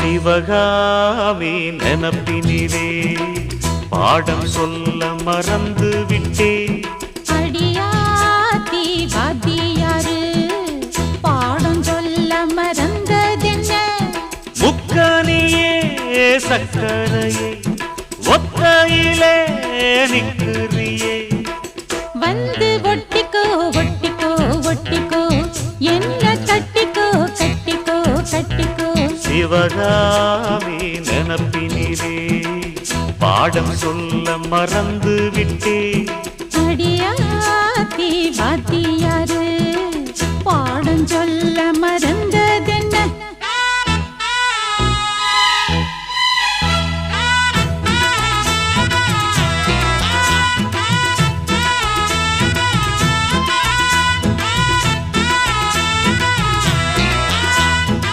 சிவகாமி நினப்பினிலே பாடம் சொல்ல மறந்து விட்டேன் அடியாத்தி வாத்தியாரு பாடம் சொல்ல மறந்ததென்ன? முக்கனியே சக்கரையே ஒத்தையிலே நிற்கிறியே. வந்து ஒட்டிக்கோ சிவகாமே நினப்பினிலே பாடம் சொல்ல மறந்து விட்டே அடியாத்தி வாத்தியாரு